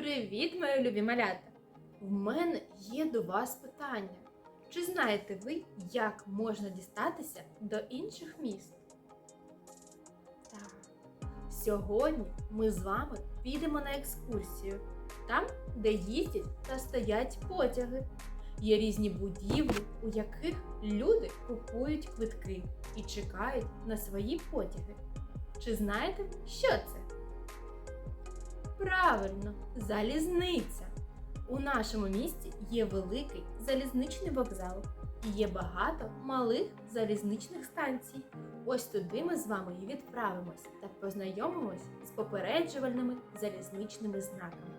Привіт, мої любі малята! В мене є до вас питання. Чи знаєте ви, як можна дістатися до інших міст? Так. Сьогодні ми з вами підемо на екскурсію, там, де їздять та стоять потяги. Є різні будівлі, у яких люди купують квитки і чекають на свої потяги. Чи знаєте, що це? Правильно, залізниця. У нашому місті є великий залізничний вокзал і є багато малих залізничних станцій. Ось туди ми з вами і відправимось та познайомимось з попереджувальними залізничними знаками.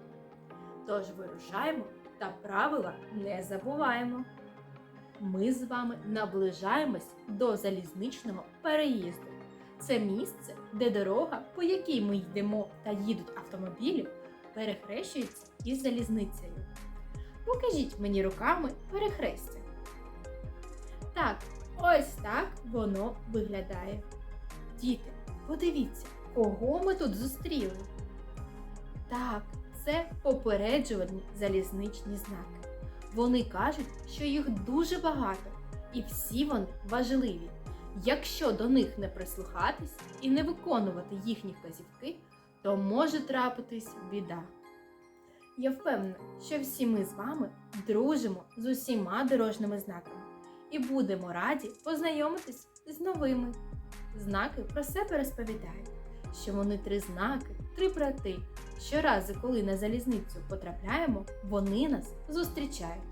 Тож вирушаємо та правила не забуваємо. Ми з вами наближаємось до залізничного переїзду. Це місце, де дорога, по якій ми йдемо та їдуть автомобілі, перехрещується із залізницею. Покажіть мені руками перехрестя. Так, ось так воно виглядає. Діти, подивіться, кого ми тут зустріли. Так, це попереджувальні залізничні знаки. Вони кажуть, що їх дуже багато, і всі вони важливі. Якщо до них не прислухатись і не виконувати їхні вказівки, то може трапитись біда. Я впевнена, що всі ми з вами дружимо з усіма дорожніми знаками і будемо раді познайомитись з новими. Знаки про себе розповідають, що вони три знаки, три брати. Щоразу, коли на залізницю потрапляємо, вони нас зустрічають.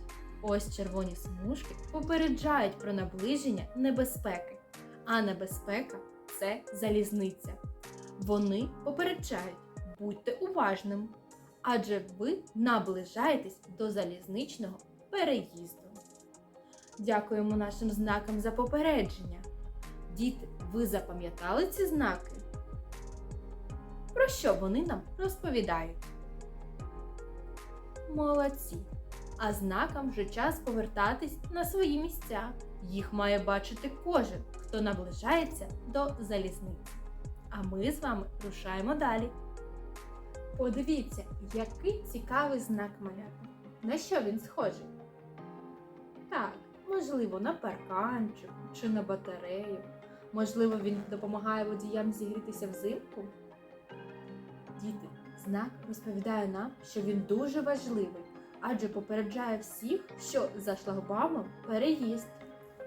Ось червоні смужки попереджають про наближення небезпеки, а небезпека це залізниця. Вони попереджають, будьте уважним, адже ви наближаєтесь до залізничного переїзду. Дякуємо нашим знакам за попередження. Діти, ви запам'ятали ці знаки? Про що вони нам розповідають? Молодці! А знакам вже час повертатись на свої місця. Їх має бачити кожен, хто наближається до залізниці. А ми з вами рушаємо далі. Подивіться, який цікавий знак малята. На що він схожий? Так, можливо, на парканчик чи на батарею. Можливо, він допомагає водіям зігрітися взимку. Діти, знак розповідає нам, що він дуже важливий, адже попереджає всіх, що за шлагбаумом переїзд.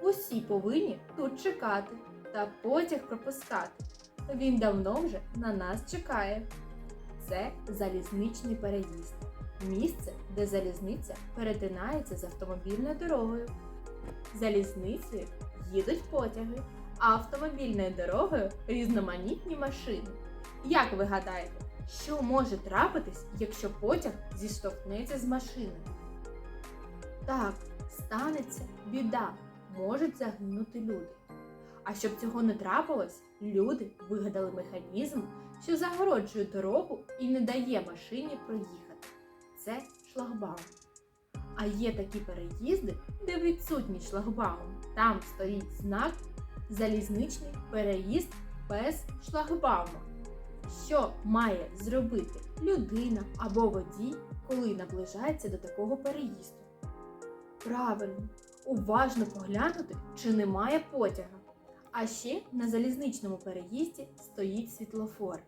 Усі повинні тут чекати та потяг пропускати. Він давно вже на нас чекає. Це залізничний переїзд. Місце, де залізниця перетинається з автомобільною дорогою. Залізницею їдуть потяги, а автомобільною дорогою різноманітні машини. Як ви гадаєте, що може трапитись, якщо потяг зіштовхнеться з машиною? Так, станеться біда, можуть загинути люди. А щоб цього не трапилось, люди вигадали механізм, що загороджує дорогу і не дає машині проїхати. Це шлагбаум. А є такі переїзди, де відсутній шлагбаум. Там стоїть знак залізничний переїзд без шлагбаума. Що має зробити людина або водій, коли наближається до такого переїзду? Правильно, уважно поглянути, чи немає потяга. А ще на залізничному переїзді стоїть світлофор.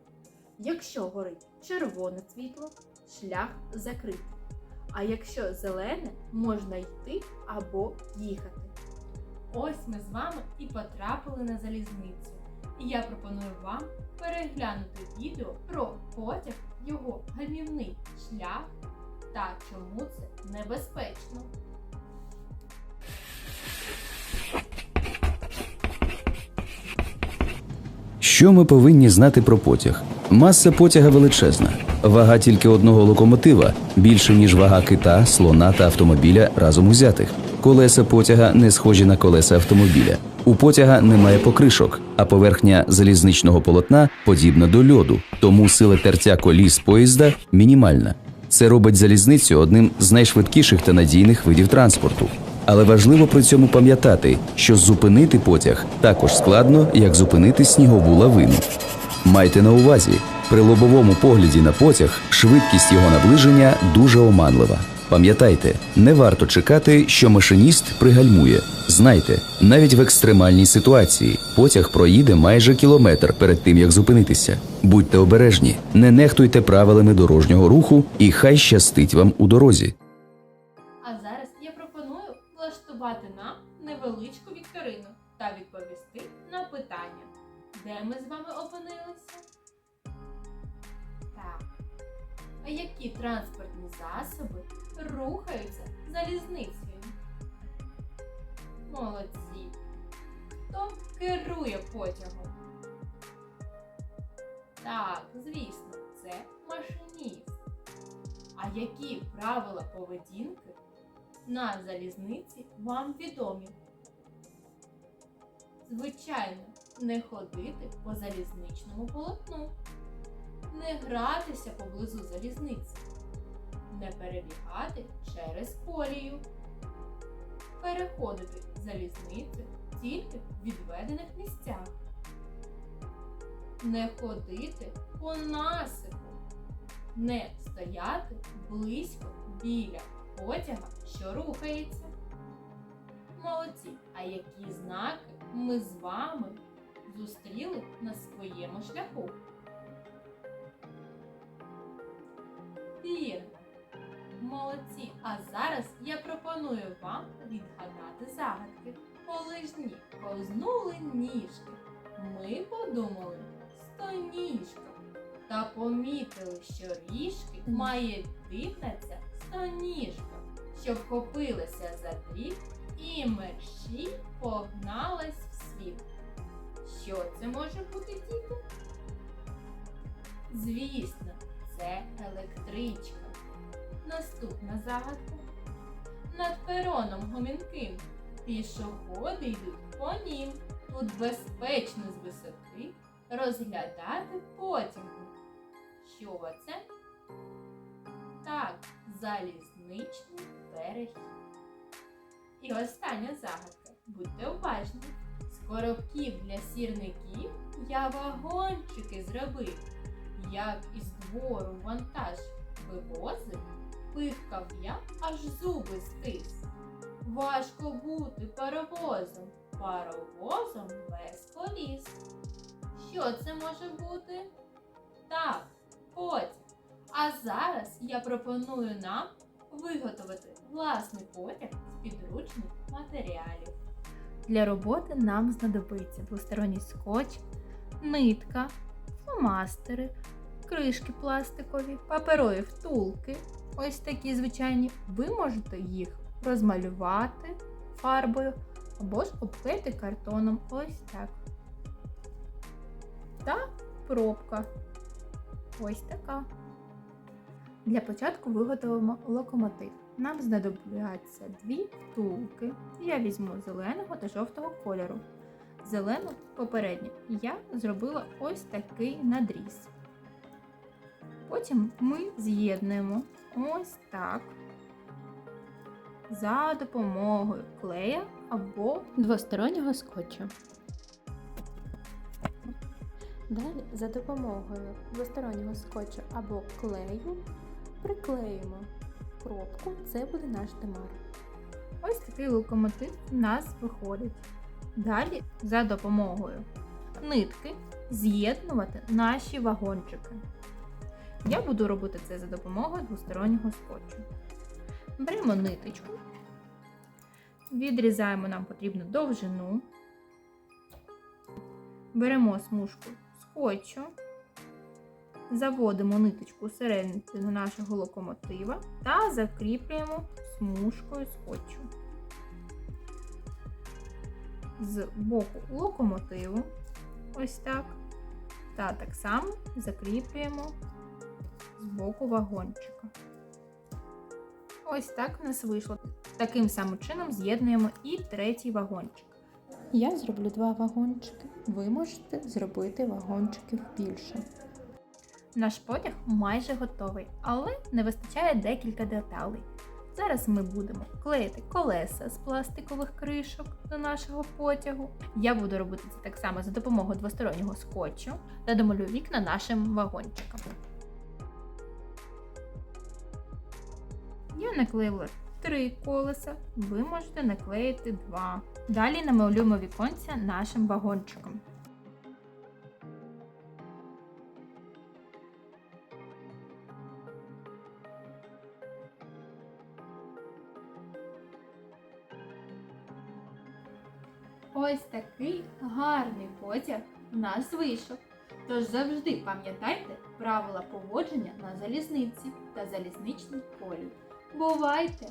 Якщо горить червоне світло, шлях закритий. А якщо зелене, можна йти або їхати. Ось ми з вами і потрапили на залізницю. І я пропоную вам переглянути відео про потяг, його гальмівний шлях та чому це небезпечно. Що ми повинні знати про потяг? Маса потяга величезна. Вага тільки одного локомотива більше, ніж вага кита, слона та автомобіля разом узятих. Колеса потяга не схожі на колеса автомобіля. У потяга немає покришок, а поверхня залізничного полотна подібна до льоду, тому сила тертя коліс поїзда мінімальна. Це робить залізницю одним з найшвидкіших та надійних видів транспорту. Але важливо при цьому пам'ятати, що зупинити потяг також складно, як зупинити снігову лавину. Майте на увазі, При лобовому погляді на потяг швидкість його наближення дуже оманлива. Пам'ятайте, не варто чекати, що машиніст пригальмує. Знайте, навіть в екстремальній ситуації потяг проїде майже кілометр перед тим, як зупинитися. Будьте обережні, не нехтуйте правилами дорожнього руху, і хай щастить вам у дорозі. Влаштувати нам невеличку вікторину та відповісти на питання, де ми з вами опинилися. Так. А які транспортні засоби рухаються залізницею? Молодці. Хто керує потягом? Так, звісно, це машиніст. А які правила поведінки на залізниці вам відомі? Звичайно, не ходити по залізничному полотну, не гратися поблизу залізниці, не перебігати через колію, переходити залізницю тільки в відведених місцях, не ходити по насипу, не стояти близько біля потяга, що рухається. Молодці! А які знаки ми з вами зустріли на своєму шляху? Вірно! Молодці! А зараз я пропоную вам відгадати загадки. Полижні ковзнули ніжки. Ми подумали стоніжка. Та помітили, що ріжки має ця стоніжка, що вхопилася за дріт і мерщій погналась в світ. Що це може бути, діти? Звісно, це електричка. Наступна загадка. Над пероном гомінким пішоходи йдуть по нім. Тут безпечно з висоти розглядати потяги. Що це? Так, залізничний перехід. І остання загадка. Будьте уважні. З коробків для сірників я вагончики зробив. Як із двору вантаж вивозив, пихкав я, аж зуби стис. Важко бути паровозом, паровозом без коліс. Що це може бути? Так, потяг. А зараз я пропоную нам виготовити власний потяг з підручних матеріалів. Для роботи нам знадобиться двосторонній скотч, нитка, фломастери, кришки пластикові, паперові втулки. Ось такі звичайні. Ви можете їх розмалювати фарбою або ж обклеїти картоном. Ось так. Та пробка. Ось така. Для початку виготовимо локомотив. Нам знадобляться дві втулки. Я візьму зеленого та жовтого кольору. Зелену попередньо я зробила ось такий надріз. Потім ми з'єднуємо ось так за допомогою клея або двостороннього скотчу. Далі за допомогою двостороннього скотчу або клею приклеїмо пробку, це буде наш демар. Ось такий локомотив у нас виходить. Далі за допомогою нитки з'єднувати наші вагончики. Я буду робити це за допомогою двостороннього скотчу. Беремо ниточку, відрізаємо нам потрібну довжину, беремо смужку скотчу, заводимо ниточку середину нашого локомотива та закріплюємо смужкою скотчу. З боку локомотиву, ось так, та так само закріплюємо з боку вагончика. Ось так в нас вийшло. Таким самим чином з'єднуємо і третій вагончик. Я зроблю два вагончики. Ви можете зробити вагончиків більше. Наш потяг майже готовий, але не вистачає декілька деталей. Зараз ми будемо клеїти колеса з пластикових кришок до нашого потягу. Я буду робити це так само за допомогою двостороннього скотчу та домалюю вікна нашим вагончикам. Я наклеїла три колеса, ви можете наклеїти два. Далі намалюємо віконця нашим вагончиком. Ось такий гарний потяг у нас вийшов. Тож завжди пам'ятайте правила поводження на залізниці та залізничній полі. Бувайте!